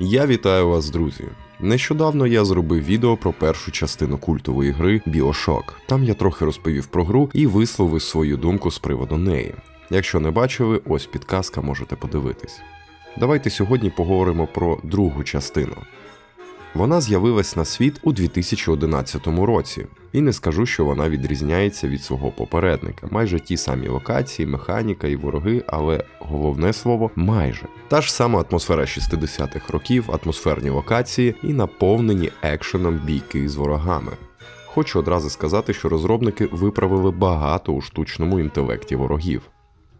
Я вітаю вас, друзі. Нещодавно я зробив відео про першу частину культової гри Bioshock. Там я трохи розповів про гру і висловив свою думку з приводу неї. Якщо не бачили, ось підказка можете подивитись. Давайте сьогодні поговоримо про другу частину. Вона з'явилась на світ у 2011 році, і не скажу, що вона відрізняється від свого попередника. Майже ті самі локації, механіка і вороги, але головне слово майже. Та ж сама атмосфера 60-х років, атмосферні локації і наповнені екшеном бійки з ворогами. Хочу одразу сказати, що розробники виправили багато у штучному інтелекті ворогів.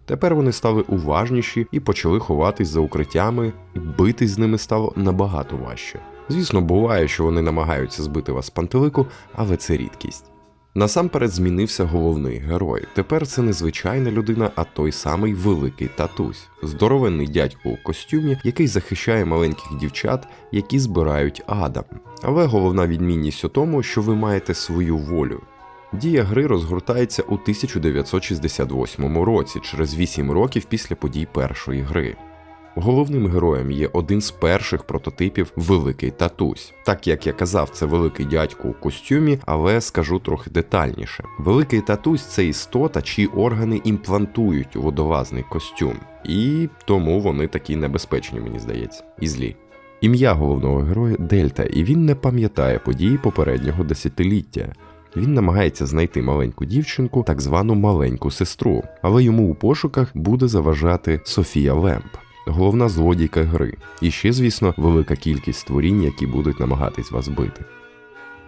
Тепер вони стали уважніші і почали ховатись за укриттями, і битись з ними стало набагато важче. Звісно, буває, що вони намагаються збити вас з пантелику, але це рідкість. Насамперед змінився головний герой. Тепер це не звичайна людина, а той самий великий татусь, здоровенний дядько у костюмі, який захищає маленьких дівчат, які збирають Адам. Але головна відмінність у тому, що ви маєте свою волю. Дія гри розгортається у 1968 році, через 8 років після подій першої гри. Головним героєм є один з перших прототипів Великий Татусь. Так як я казав, це великий дядько у костюмі, але скажу трохи детальніше. Великий татусь це істота, чиї органи імплантують у водолазний костюм, і тому вони такі небезпечні, мені здається, і злі. Ім'я головного героя Дельта, і він не пам'ятає події попереднього десятиліття. Він намагається знайти маленьку дівчинку, так звану маленьку сестру, але йому у пошуках буде заважати Софія Лемп, головна злодійка гри. І ще, звісно, велика кількість створінь, які будуть намагатись вас бити.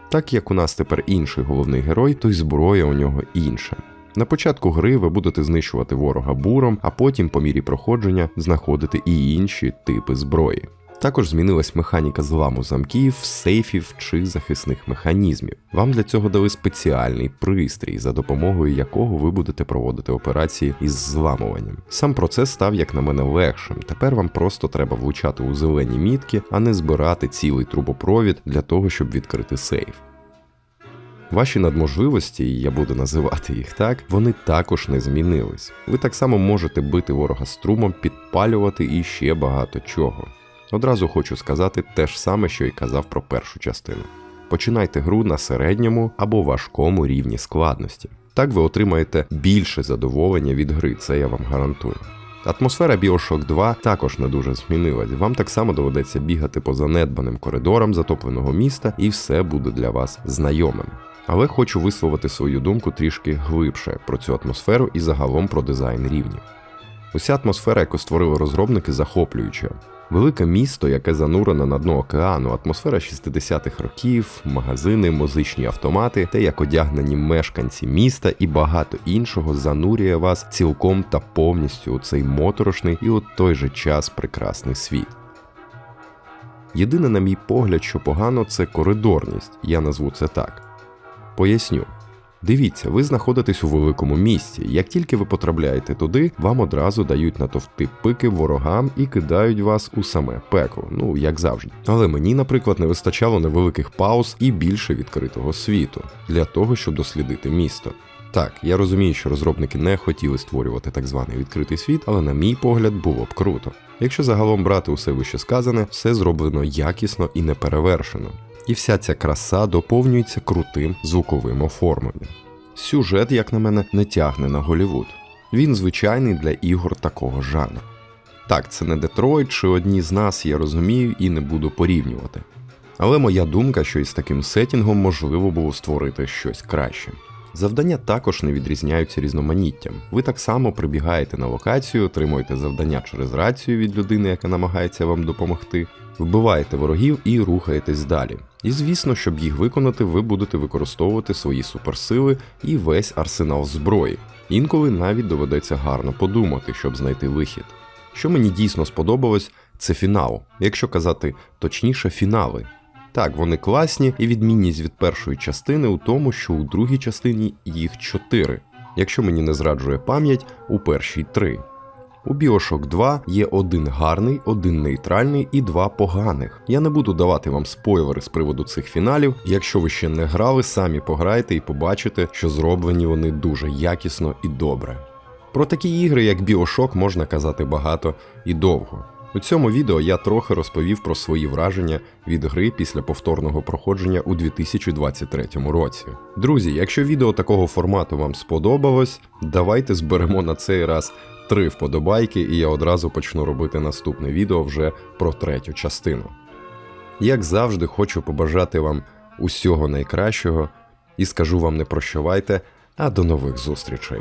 Так як у нас тепер інший головний герой, то й зброя у нього інша. На початку гри ви будете знищувати ворога буром, а потім, по мірі проходження, знаходити і інші типи зброї. Також змінилась механіка зламу замків, сейфів чи захисних механізмів. Вам для цього дали спеціальний пристрій, за допомогою якого ви будете проводити операції із зламуванням. Сам процес став, як на мене, легшим. Тепер вам просто треба влучати у зелені мітки, а не збирати цілий трубопровід для того, щоб відкрити сейф. Ваші надможливості, я буду називати їх так, вони також не змінились. Ви так само можете бити ворога струмом, підпалювати і ще багато чого. Одразу хочу сказати те ж саме, що й казав про першу частину. Починайте гру на середньому або важкому рівні складності. Так ви отримаєте більше задоволення від гри, це я вам гарантую. Атмосфера Bioshock 2 також не дуже змінилась. Вам так само доведеться бігати по занедбаним коридорам затопленого міста, і все буде для вас знайомим. Але хочу висловити свою думку трішки глибше про цю атмосферу і загалом про дизайн рівнів. Уся атмосфера, яку створили розробники, захоплююча. Велике місто, яке занурене на дно океану, атмосфера 60-х років, магазини, музичні автомати, те, як одягнені мешканці міста і багато іншого занурює вас цілком та повністю у цей моторошний і у той же час прекрасний світ. Єдине, на мій погляд, що погано, це коридорність, я назву це так. Поясню. Дивіться, ви знаходитесь у великому місті. Як тільки ви потрапляєте туди, вам одразу дають натовти пики ворогам і кидають вас у саме пекло, ну як завжди. Але мені, наприклад, не вистачало невеликих пауз і більше відкритого світу для того, щоб дослідити місто. Так, я розумію, що розробники не хотіли створювати так званий відкритий світ, але на мій погляд було б круто. Якщо загалом брати усе вище сказане, все зроблено якісно і неперевершено і вся ця краса доповнюється крутим звуковим оформленням. Сюжет, як на мене, не тягне на Голівуд. Він звичайний для ігор такого жанру. Так, це не Детройт чи одні з нас, я розумію і не буду порівнювати. Але моя думка, що із таким сетінгом можливо було створити щось краще. Завдання також не відрізняються різноманіттям. Ви так само прибігаєте на локацію, отримуєте завдання через рацію від людини, яка намагається вам допомогти, вбиваєте ворогів і рухаєтесь далі. І звісно, щоб їх виконати, ви будете використовувати свої суперсили і весь арсенал зброї. Інколи навіть доведеться гарно подумати, щоб знайти вихід. Що мені дійсно сподобалось, це фінал, якщо казати точніше, фінали. Так, вони класні, і відмінність від першої частини у тому, що у другій частині їх чотири. Якщо мені не зраджує пам'ять, у першій три. У Bioshock 2 є один гарний, один нейтральний і два поганих. Я не буду давати вам спойлери з приводу цих фіналів. Якщо ви ще не грали, самі пограйте і побачите, що зроблені вони дуже якісно і добре. Про такі ігри, як Bioshock, можна казати багато і довго. У цьому відео я трохи розповів про свої враження від гри після повторного проходження у 2023 році. Друзі, якщо відео такого формату вам сподобалось, давайте зберемо на цей раз три вподобайки, і я одразу почну робити наступне відео вже про третю частину. Як завжди, хочу побажати вам усього найкращого і скажу вам не прощавайте, а до нових зустрічей.